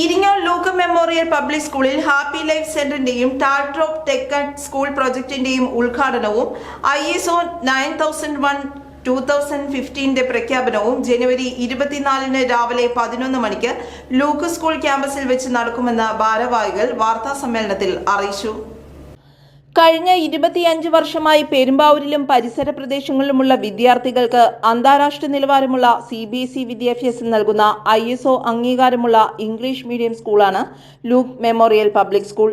Iringole Luke memorial public സ്കൂളിൽ happy life സെന്ററിന്റെയും ടാൾട്രോപ്പ് tech school പ്രൊജക്ടിന്റെയും ഉദ്ഘാടനവും I S O nine thousand one two thousand ഫിഫ്റ്റീന്റെ പ്രഖ്യാപനവും ജനുവരി ഇരുപത്തിനാലിന് രാവിലെ പതിനൊന്ന് മണിക്ക് ലൂക്ക് സ്കൂൾ ക്യാമ്പസിൽ വെച്ച് നടക്കുമെന്ന് ഭാരവാഹികൾ വാർത്താ സമ്മേളനത്തിൽ അറിയിച്ചു. കഴിഞ്ഞ ഇരുപത്തിയഞ്ച് വർഷമായി പെരുമ്പാവൂരിലും പരിസര പ്രദേശങ്ങളിലുമുള്ള വിദ്യാർത്ഥികൾക്ക് അന്താരാഷ്ട്ര നിലവാരമുള്ള സി ബി എസ് ഇ വിദ്യാഭ്യാസം നൽകുന്ന ഐ എസ് ഒ അംഗീകാരമുള്ള ഇംഗ്ലീഷ് മീഡിയം സ്കൂളാണ് ലൂക്ക് മെമ്മോറിയൽ പബ്ലിക് സ്കൂൾ.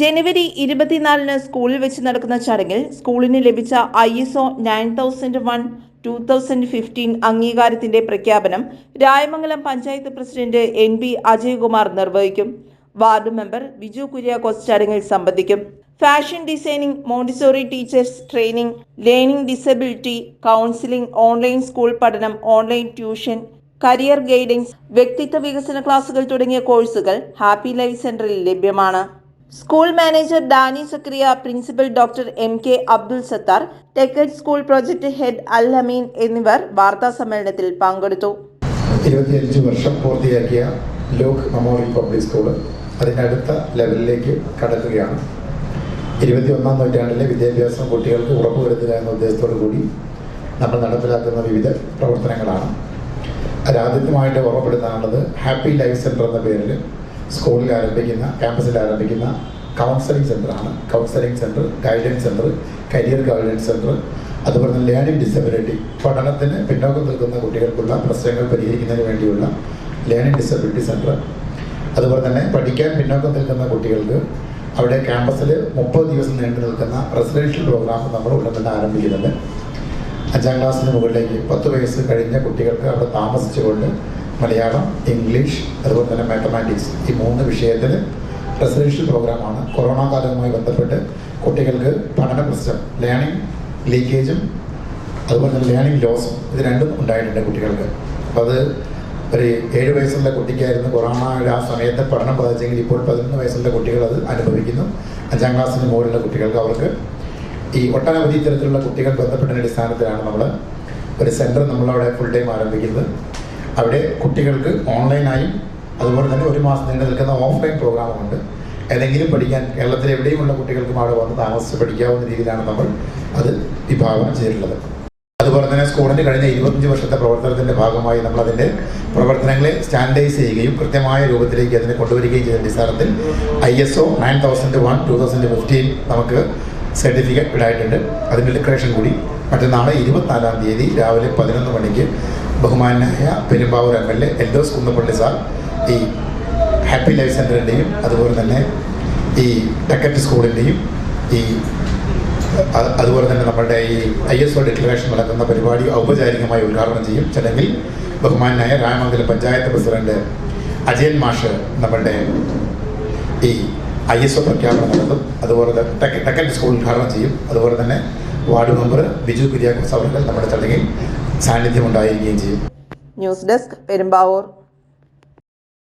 ജനുവരി ഇരുപത്തിനാലിന് സ്കൂളിൽ വെച്ച് നടക്കുന്ന ചടങ്ങിൽ സ്കൂളിന് ലഭിച്ച I S O nine thousand one two thousand fifteen അംഗീകാരത്തിന്റെ പ്രഖ്യാപനം Rayamangalam panchayat president N B Ajaykumar നിർവഹിക്കും. വാർഡ് മെമ്പർ ബിജു കുര്യാക്കോസ് ചടങ്ങിൽ സംബന്ധിക്കും. Fashion designing Montessori teachers training learning disability counselling online school പഠനം ഓൺലൈൻ ട്യൂഷൻ കരിയർ ഗൈഡൻസ് വ്യക്തിത്വ വികസന ക്ലാസുകൾ തുടങ്ങിയ കോഴ്സുകൾ ഹാപ്പി ലൈഫ് സെന്ററിൽ ലഭ്യമാണ്. School manager Dani Zakaria principal doctor M K Abdul Sathar ടെക്കറ്റ് school project head Al Hameen എന്നിവർ വാർത്താ സമ്മേളനത്തിൽ പങ്കെടുത്തു. ഇരുപത്തിയഞ്ച് വർഷം പൂർത്തിയാക്കിയ ലോക് മെമ്മോറിയൽ പബ്ലിക് സ്കൂൾ അതിനടുത്ത ലെവലിലേക്ക് കടക്കുകയാണ്. ഇരുപത്തിയൊന്നാം നൂറ്റാണ്ടിലെ വിദ്യാഭ്യാസം കുട്ടികൾക്ക് ഉറപ്പുവരുത്തുക എന്ന ഉദ്ദേശത്തോടു കൂടി നമ്മൾ നടപ്പിലാക്കുന്ന വിവിധ പ്രവർത്തനങ്ങളാണ്. അതാദ്യമായിട്ട് ഓർമ്മപ്പെടുത്താനുള്ളത് ഹാപ്പി ലൈഫ് സെന്റർ എന്ന പേരിൽ സ്കൂളിൽ ആരംഭിക്കുന്ന ക്യാമ്പസിൽ ആരംഭിക്കുന്ന counselling സെന്ററാണ് counselling centre guidance centre career guidance centre അതുപോലെ തന്നെ ലേണിംഗ് ഡിസബിലിറ്റി പഠനത്തിന് പിന്നോക്കം നിൽക്കുന്ന കുട്ടികൾക്കുള്ള പ്രശ്നങ്ങൾ പരിഹരിക്കുന്നതിന് വേണ്ടിയുള്ള ലേണിംഗ് ഡിസബിലിറ്റി സെന്റർ അതുപോലെ തന്നെ പഠിക്കാൻ പിന്നോക്കം നിൽക്കുന്ന കുട്ടികൾക്ക് അവിടെ ക്യാമ്പസിൽ മുപ്പത് ദിവസം നീണ്ടു നിൽക്കുന്ന റെസിഡൻഷ്യൽ പ്രോഗ്രാം നമ്മൾ ഉടൻ തന്നെ ആരംഭിക്കുന്നുണ്ട് അഞ്ചാം ക്ലാസ്സിന് മുകളിലേക്ക് പത്ത് വയസ്സ് കഴിഞ്ഞ കുട്ടികൾക്ക് അവിടെ താമസിച്ചുകൊണ്ട് മലയാളം ഇംഗ്ലീഷ് അതുപോലെ തന്നെ മാത്തമാറ്റിക്സ് ഈ മൂന്ന് വിഷയത്തിൽ റെസിഡൻഷ്യൽ പ്രോഗ്രാമാണ് കൊറോണ കാലവുമായി ബന്ധപ്പെട്ട് കുട്ടികൾക്ക് പഠന പ്രശ്നം ലേണിംഗ് ലീക്കേജും അതുപോലെ തന്നെ ലേണിംഗ് ലോസും ഇത് രണ്ടും ഉണ്ടായിട്ടുണ്ട് കുട്ടികൾക്ക്. അപ്പോൾ അത് ഒരു ഏഴ് വയസ്സുള്ള കുട്ടിക്കായിരുന്നു കൊറോണയുടെ ആ സമയത്ത് പഠനം ബാധിച്ചെങ്കിൽ ഇപ്പോൾ പതിനൊന്ന് വയസ്സുള്ള കുട്ടികൾ അത് അനുഭവിക്കുന്നു. അഞ്ചാം ക്ലാസ്സിന് മുകളിലുള്ള കുട്ടികൾക്ക് അവർക്ക് ഈ ഒട്ടനവധി തരത്തിലുള്ള കുട്ടികൾ ബന്ധപ്പെട്ട അടിസ്ഥാനത്തിലാണ് നമ്മൾ ഒരു സെന്റർ നമ്മളവിടെ ഫുൾ ടൈം ആരംഭിക്കുന്നത്. അവിടെ കുട്ടികൾക്ക് ഓൺലൈനായും അതുപോലെ തന്നെ ഒരു മാസം നീണ്ടു നിൽക്കുന്ന ഓഫ്ലൈൻ പ്രോഗ്രാമുണ്ട് ഏതെങ്കിലും പഠിക്കാൻ കേരളത്തിലെ എവിടെയുമുള്ള കുട്ടികൾക്കും അവിടെ വന്ന് താമസിച്ച് പഠിക്കാവുന്ന രീതിയിലാണ് നമ്മൾ അത് വിഭാവനം ചെയ്തിട്ടുള്ളത്. അതുപോലെ തന്നെ സ്കൂളിന്റെ കഴിഞ്ഞ ഇരുപത്തഞ്ച് വർഷത്തെ പ്രവർത്തനത്തിന്റെ ഭാഗമായി നമ്മൾ അതിന്റെ പ്രവർത്തനങ്ങളെ സ്റ്റാൻഡൈസ് ചെയ്യുകയും കൃത്യമായ രൂപത്തിലേക്ക് അതിനെ കൊണ്ടുവരികയും ചെയ്ത അടിസ്ഥാനത്തിൽ I S O nine thousand one two thousand fifteen നമുക്ക് സർട്ടിഫിക്കറ്റ് ഇടായിട്ടുണ്ട്. അതിന്റെ ഡിക്ലറേഷൻ കൂടി മറ്റന്നാളെ ഇരുപത്തിനാലാം തീയതി രാവിലെ പതിനൊന്ന് മണിക്ക് ബഹുമാനായ Perumbavoor M L A Eldhose Kunnappilly sir ഈ ഹാപ്പി ലൈഫ് സെന്ററിന്റെയും അതുപോലെ തന്നെ ഈ ടെക്കറ്റ് സ്കൂളിന്റെയും ഈ അതുപോലെ തന്നെ നമ്മുടെ ഈ ഐ എസ് ഒ ഡിക്ലറേഷൻ നടക്കുന്ന പരിപാടി ഔപചാരികമായി ഉദ്ഘാടനം ചെയ്യും. ചടങ്ങിൽ ബഹുമാനായ രാമംഗല പഞ്ചായത്ത് പ്രസിഡന്റ് അജയൻ മാഷ് നമ്മളുടെ ഈ ഐ എസ് ഒ പ്രഖ്യാപനം നടത്തും. അതുപോലെ തന്നെ ടെക്കൻ സ്കൂൾ ഉദ്ഘാടനം ചെയ്യും. അതുപോലെ തന്നെ വാർഡ് മെമ്പർ ബിജു കുര്യാക്കോസ് അവർക്ക് നമ്മുടെ ചടങ്ങിൽ സാന്നിധ്യം ഉണ്ടായിരിക്കുകയും ചെയ്യും. News desk Perumbavoor.